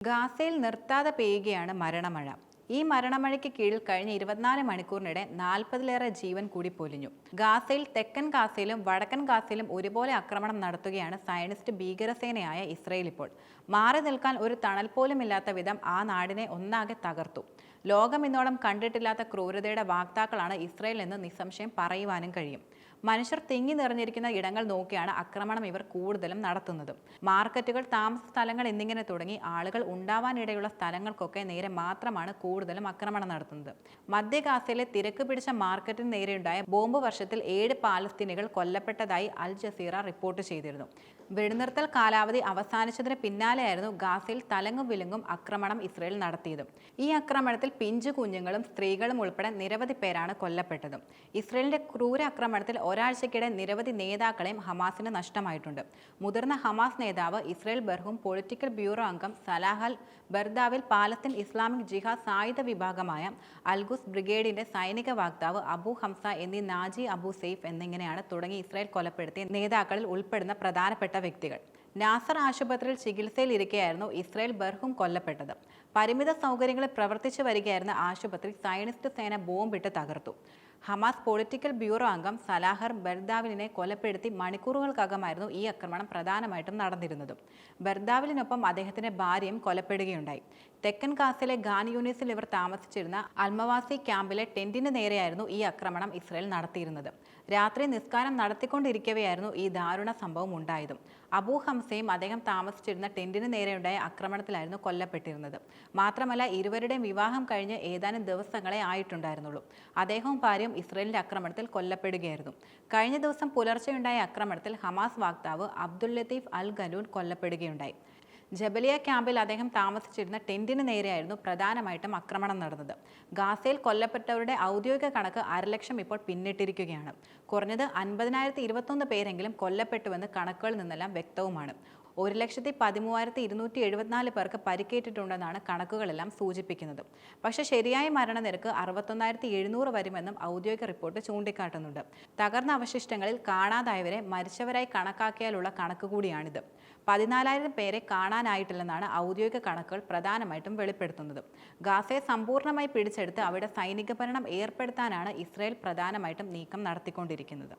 ഗാസയിൽ നിർത്താതെ പെയ്യുകയാണ് മരണമഴ. ഈ മരണമഴയ്ക്ക് കീഴിൽ കഴിഞ്ഞ ഇരുപത്തിനാല് മണിക്കൂറിനിടെ നാൽപ്പതിലേറെ ജീവൻ കൂടി പൊലിഞ്ഞു. ഗാസയിൽ തെക്കൻ ഗാസയിലും വടക്കൻ ഗാസയിലും ഒരുപോലെ ആക്രമണം നടത്തുകയാണ് സയനിസ്റ്റ് ഭീകരസേനയായ ഇസ്രയേൽ ഇപ്പോൾ. മാറി നിൽക്കാൻ ഒരു തണൽ പോലും ഇല്ലാത്ത വിധം ആ നാടിനെ ഒന്നാകെ തകർത്തു. ലോകം ഇന്നോളം കണ്ടിട്ടില്ലാത്ത ക്രൂരതയുടെ വാക്താക്കളാണ് ഇസ്രയേൽ എന്ന് നിസ്സംശയം പറയുവാനും കഴിയും. മനുഷ്യർ തിങ്ങി നിറഞ്ഞിരിക്കുന്ന ഇടങ്ങൾ നോക്കിയാണ് ആക്രമണം ഇവർ കൂടുതലും നടത്തുന്നത്. മാർക്കറ്റുകൾ താമസ സ്ഥലങ്ങൾ എന്നിങ്ങനെ തുടങ്ങി ആളുകൾ ഉണ്ടാവാനിടയുള്ള സ്ഥലങ്ങൾക്കൊക്കെ നേരെ മാത്രമാണ് കൂടുതലും ആക്രമണം നടത്തുന്നത്. മധ്യ ഗാസയിലെ തിരക്ക് പിടിച്ച മാർക്കറ്റിന് നേരെയുണ്ടായ ബോംബ് വർഷത്തിൽ ഏഴ് പാലസ്തീനികൾ കൊല്ലപ്പെട്ടതായി അൽ ജസീറ റിപ്പോർട്ട് ചെയ്തിരുന്നു. വെടിനിർത്തൽ കാലാവധി അവസാനിച്ചതിന് പിന്നാലെയായിരുന്നു ഗാസയിൽ തലങ്ങും വിലങ്ങും ആക്രമണം ഇസ്രയേൽ നടത്തിയത്. ഈ ആക്രമണത്തിൽ പിഞ്ചു കുഞ്ഞുങ്ങളും സ്ത്രീകളും ഉൾപ്പെടെ നിരവധി പേരാണ് കൊല്ലപ്പെട്ടത്. ഇസ്രയേലിന്റെ ക്രൂര ആക്രമണത്തിൽ ഒരാഴ്ചക്കിടെ നിരവധി നേതാക്കളെയും ഹമാസിന് നഷ്ടമായിട്ടുണ്ട്. മുതിർന്ന ഹമാസ് നേതാവ് ഇസ്രയേൽ ബർഹും പൊളിറ്റിക്കൽ ബ്യൂറോ അംഗം സലാഹൽ ബർദാവിൽ പാലസ്തീൻ ഇസ്ലാമിക് ജിഹാദ് സായുധ വിഭാഗമായ അൽഗുസ് ബ്രിഗേഡിന്റെ സൈനിക വക്താവ് അബു ഹംസ എന്നീ നാജി അബു സെയ്ഫ് എന്നിങ്ങനെയാണ് തുടങ്ങി ഇസ്രായേൽ കൊലപ്പെടുത്തിയ നേതാക്കളിൽ ഉൾപ്പെടുന്ന പ്രധാനപ്പെട്ട വ്യക്തികൾ. നാസർ ആശുപത്രിയിൽ ചികിത്സയിലിരിക്കെയായിരുന്നു ഇസ്രായേൽ ബർഹും കൊല്ലപ്പെട്ടത്. പരിമിത സൗകര്യങ്ങളിൽ പ്രവർത്തിച്ചു വരികയായിരുന്ന ആശുപത്രി സയനിസ്റ്റ് സേന ബോംബിട്ട് തകർത്തു. ഹമാസ് പൊളിറ്റിക്കൽ ബ്യൂറോ അംഗം സലാഹർ ബർദാവിലിനെ കൊലപ്പെടുത്തി മണിക്കൂറുകൾക്കകമായിരുന്നു ഈ ആക്രമണം പ്രധാനമായിട്ടും നടന്നിരുന്നത്. ബർദാവിലിനൊപ്പം അദ്ദേഹത്തിന്റെ ഭാര്യയും കൊലപ്പെടുകയുണ്ടായി. തെക്കൻ കാസിലെ ഗാൻ യൂണിസിൽ ഇവർ താമസിച്ചിരുന്ന അൽമവാസി ക്യാമ്പിലെ ടെന്റിന് നേരെയായിരുന്നു ഈ ആക്രമണം ഇസ്രയേൽ നടത്തിയിരുന്നത്. രാത്രി നിസ്കാരം നടത്തിക്കൊണ്ടിരിക്കവെയായിരുന്നു ഈ ദാരുണ സംഭവം ഉണ്ടായതും. അബൂ ഹംസയും അദ്ദേഹം താമസിച്ചിരുന്ന ടെന്റിന് നേരെയുണ്ടായ ആക്രമണത്തിലായിരുന്നു കൊല്ലപ്പെട്ടിരുന്നത്. മാത്രമല്ല ഇരുവരുടെയും വിവാഹം കഴിഞ്ഞ് ഏതാനും ദിവസങ്ങളെ ആയിട്ടുണ്ടായിരുന്നുള്ളൂ. അദ്ദേഹവും ഭാര്യയും ഇസ്രയേലിന്റെ ആക്രമണത്തിൽ കൊല്ലപ്പെടുകയായിരുന്നു. കഴിഞ്ഞ ദിവസം പുലർച്ചെയുണ്ടായ ആക്രമണത്തിൽ ഹമാസ് വാക്താവ് അബ്ദുൽ ലത്തീഫ് അൽ ഗലൂൻ കൊല്ലപ്പെടുകയുണ്ടായി. ജബലിയ ക്യാമ്പിൽ അദ്ദേഹം താമസിച്ചിരുന്ന ടെന്റിന് നേരെയായിരുന്നു പ്രധാനമായിട്ടും ആക്രമണം നടന്നത്. ഗാസയിൽ കൊല്ലപ്പെട്ടവരുടെ ഔദ്യോഗിക കണക്ക് അരലക്ഷം ഇപ്പോൾ പിന്നിട്ടിരിക്കുകയാണ്. കുറഞ്ഞത് അൻപതിനായിരത്തി ഇരുപത്തൊന്ന് പേരെങ്കിലും കൊല്ലപ്പെട്ടുവെന്ന് കണക്കുകളിൽ നിന്നെല്ലാം വ്യക്തവുമാണ്. ഒരു ലക്ഷത്തി പതിമൂവായിരത്തി ഇരുന്നൂറ്റി എഴുപത്തിനാല് പേർക്ക് പരിക്കേറ്റിട്ടുണ്ടെന്നാണ് കണക്കുകളെല്ലാം സൂചിപ്പിക്കുന്നത്. പക്ഷേ ശരിയായ മരണനിരക്ക് അറുപത്തൊന്നായിരത്തി എഴുന്നൂറ് വരുമെന്നും ഔദ്യോഗിക റിപ്പോർട്ട് ചൂണ്ടിക്കാട്ടുന്നുണ്ട്. തകർന്ന അവശിഷ്ടങ്ങളിൽ കാണാതായവരെ മരിച്ചവരായി കണക്കാക്കിയാലുള്ള കണക്ക് കൂടിയാണിത്. പതിനാലായിരം പേരെ കാണാനായിട്ടില്ലെന്നാണ് ഔദ്യോഗിക കണക്കുകൾ പ്രധാനമായിട്ടും വെളിപ്പെടുത്തുന്നത്. ഗാസയെ സമ്പൂർണമായി പിടിച്ചെടുത്ത് അവിടെ സൈനിക ഭരണം ഏർപ്പെടുത്താനാണ് ഇസ്രയേൽ പ്രധാനമായിട്ടും നീക്കം നടത്തിക്കൊണ്ടിരിക്കുന്നത്.